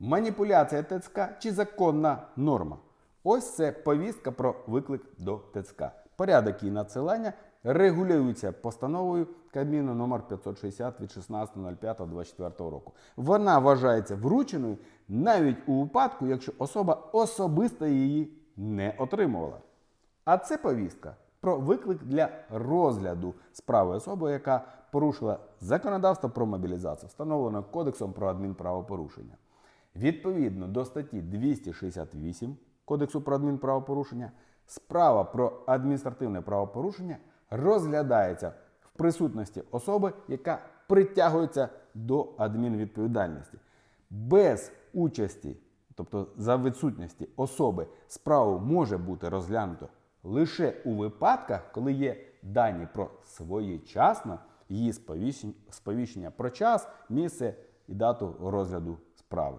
Маніпуляція ТЦК чи законна норма. Ось це повістка про виклик до ТЦК. Порядок її надсилання регулюється постановою Кабміну номер 560 від 16.05.24 року. Вона вважається врученою навіть у випадку, якщо особа особисто її не отримувала. А це повістка про виклик для розгляду справи особи, яка порушила законодавство про мобілізацію, встановлене Кодексом про адмінправопорушення. Відповідно до статті 268 Кодексу про адмінправопорушення, справа про адміністративне правопорушення розглядається в присутності особи, яка притягується до адмінвідповідальності. Без участі, тобто за відсутності особи, справу може бути розглянуто лише у випадках, коли є дані про своєчасне її сповіщення про час, місце і дату розгляду справи.